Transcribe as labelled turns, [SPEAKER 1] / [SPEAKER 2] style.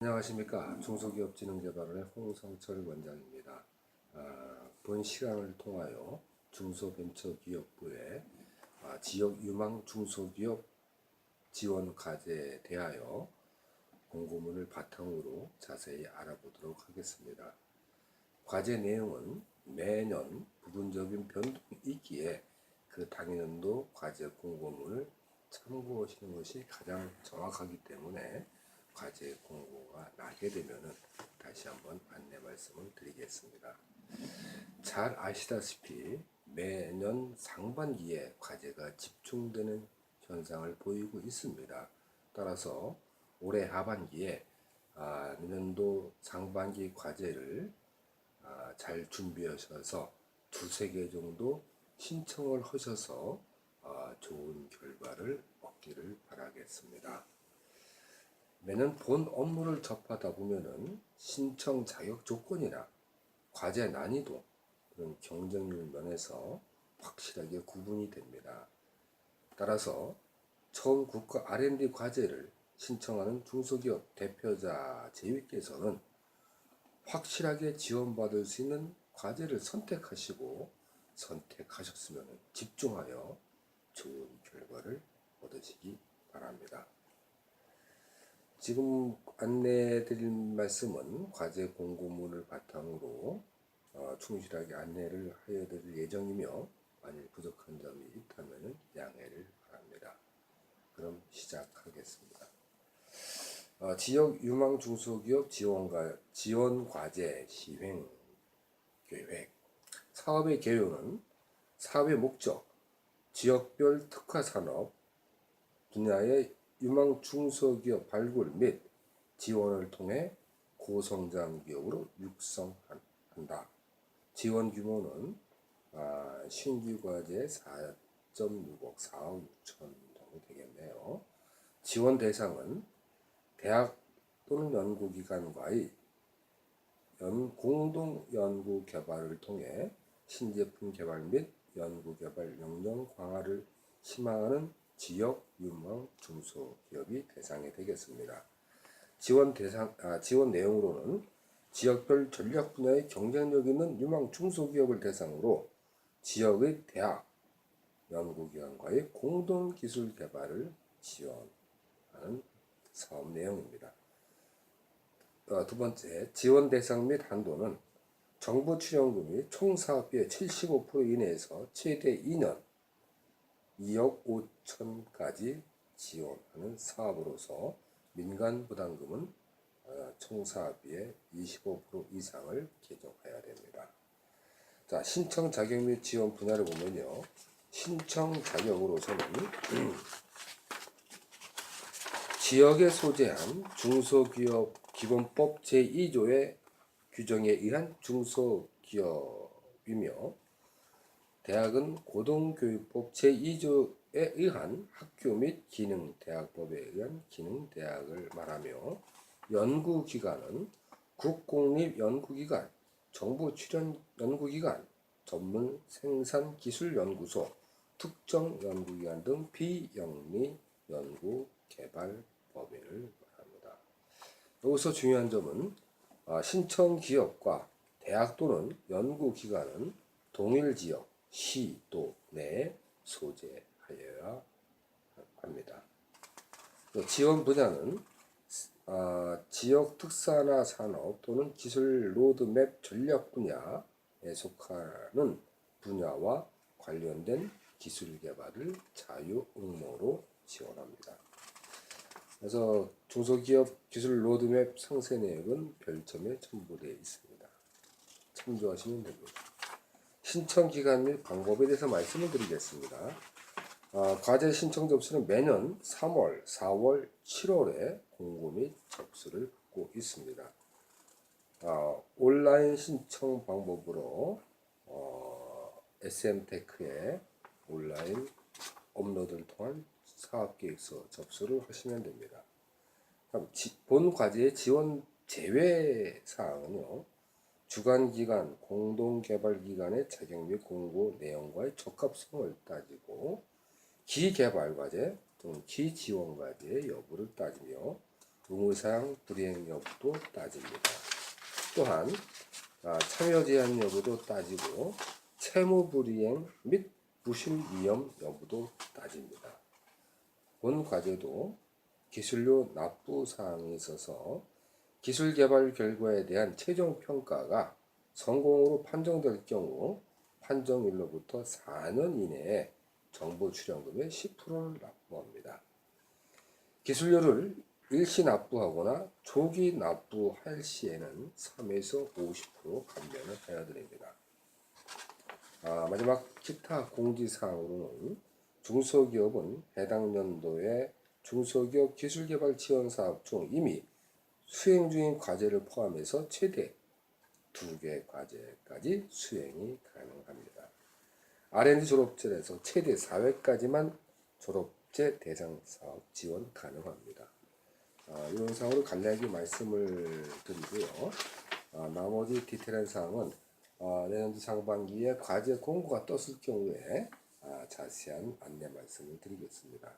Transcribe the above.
[SPEAKER 1] 안녕하십니까 중소기업진흥개발원의 홍성철 원장입니다. 아, 본 시간을 통하여 중소벤처기업부의 아, 지역 유망 중소기업 지원 과제에 대하여 공고문을 바탕으로 자세히 알아보도록 하겠습니다. 과제 내용은 매년 부분적인 변동이 있기에 그 당연도 과제 공고문을 참고하시는 것이 가장 정확하기 때문에 과제 공고가 나게 되면은 다시 한번 안내 말씀을 드리겠습니다. 잘 아시다시피 매년 상반기에 과제가 집중되는 현상을 보이고 있습니다. 따라서 올해 하반기에 아, 내년도 상반기 과제를 아, 잘 준비하셔서 두세 개 정도 신청을 하셔서 아, 좋은 결과를 얻기를 바라겠습니다. 매년 본 업무를 접하다 보면은 신청 자격 조건이나 과제 난이도 그런 경쟁률 면에서 확실하게 구분이 됩니다. 따라서 처음 국가 R&D 과제를 신청하는 중소기업 대표자 제위께서는 확실하게 지원받을 수 있는 과제를 선택하시고 선택하셨으면 집중하여 좋은 결과를 얻으시기 바랍니다. 지금 안내해 드릴 말씀은 과제 공고문을 바탕으로 어, 충실하게 안내를 하여 드릴 예정이며 만일 부족한 점이 있다면 양해를 바랍니다. 그럼 시작하겠습니다. 어, 지역 유망 중소기업 지원과 지원 과제 시행 계획 사업의 개요는 사업의 목적 지역별 특화 산업 분야의 유망 중소기업 발굴 및 지원을 통해 고성장 기업으로 육성한다. 지원 규모는 아, 신규 과제 4.6억, 4억 6천 정도 되겠네요. 지원 대상은 대학 또는 연구기관과의 연, 공동 연구 개발을 통해 신제품 개발 및 연구 개발 역량 강화를 희망하는 지역 유망 중소기업이 대상이 되겠습니다. 지원 대상 아, 지원 내용으로는 지역별 전략 분야의 경쟁력 있는 유망 중소기업을 대상으로 지역의 대학 연구기관과의 공동 기술 개발을 지원하는 사업 내용입니다. 어, 두 번째, 지원 대상 및 한도는 정부 출연금이 총 사업비의 75% 이내에서 최대 2년 2억 5천까지 지원하는 사업으로서 민간 부담금은 어, 총 사업비의 25% 이상을 계정해야 됩니다. 자, 신청 자격 및 지원 분야를 보면요. 신청 자격으로서는 지역에 소재한 중소기업 기본법 제2조의 규정에 의한 중소기업이며 대학은 고등교육법 제2조에 의한 학교 및 기능 대학법에 의한 기능 대학을 말하며 연구기관은 국공립연구기관, 정부 출연 연구기관, 전문 생산 기술 연구소, 특정 연구기관 등 비영리 연구 개발 법인을 말합니다. 여기서 중요한 점은 아, 신청 기업과 대학 또는 연구기관은 동일 지역, 시, 도 내에 소재하여야 합니다. 또 지원 분야는 아, 지역 특산화 산업 또는 기술 로드맵 전략 분야에 속하는 분야와 관련된 기술 개발을 자유 응모로 지원합니다. 그래서 중소기업 기술 로드맵 상세 내역은 별점에 첨부되어 있습니다. 참조하시면 됩니다. 신청 기간 및 방법에 대해서 말씀을 드리겠습니다. 아, 과제 신청 접수는 매년 3월, 4월, 7월에 공고 및 접수를 받고 있습니다. 아, 온라인 신청 방법으로 어, SM테크에 온라인 업로드를 통한 사업계획서 접수를 하시면 됩니다. 지, 본 과제의 지원 제외 사항은요. 주관기관, 공동개발기관의 자격 및 공고 내용과의 적합성을 따지고 기개발과제 또는 기지원과제의 여부를 따지며 의무사항 불이행 여부도 따집니다. 또한 아, 참여 제한 여부도 따지고 채무 불이행 및 부실 위험 여부도 따집니다. 본 과제도 기술료 납부 사항이 있어서 기술 개발 결과에 대한 최종 평가가 성공으로 판정될 경우 판정일로부터 4년 이내에 정보 출연금의 10%를 납부합니다. 기술료를 일시 납부하거나 조기 납부할 시에는 3에서 50% 감면을 하여 드립니다. 아, 마지막 기타 공지사항으로는 중소기업은 해당 연도에 중소기업 기술개발 지원 사업 중 이미 수행 중인 과제를 포함해서 최대 두 개 과제까지 수행이 가능합니다. R&D 졸업제에서 최대 4회까지만 졸업제 대상 사업 지원 가능합니다. 아, 이런 사항으로 간략히 말씀을 드리고요. 아, 나머지 디테일한 사항은 아, 내년도 상반기에 과제 공고가 떴을 경우에 아, 자세한 안내 말씀을 드리겠습니다.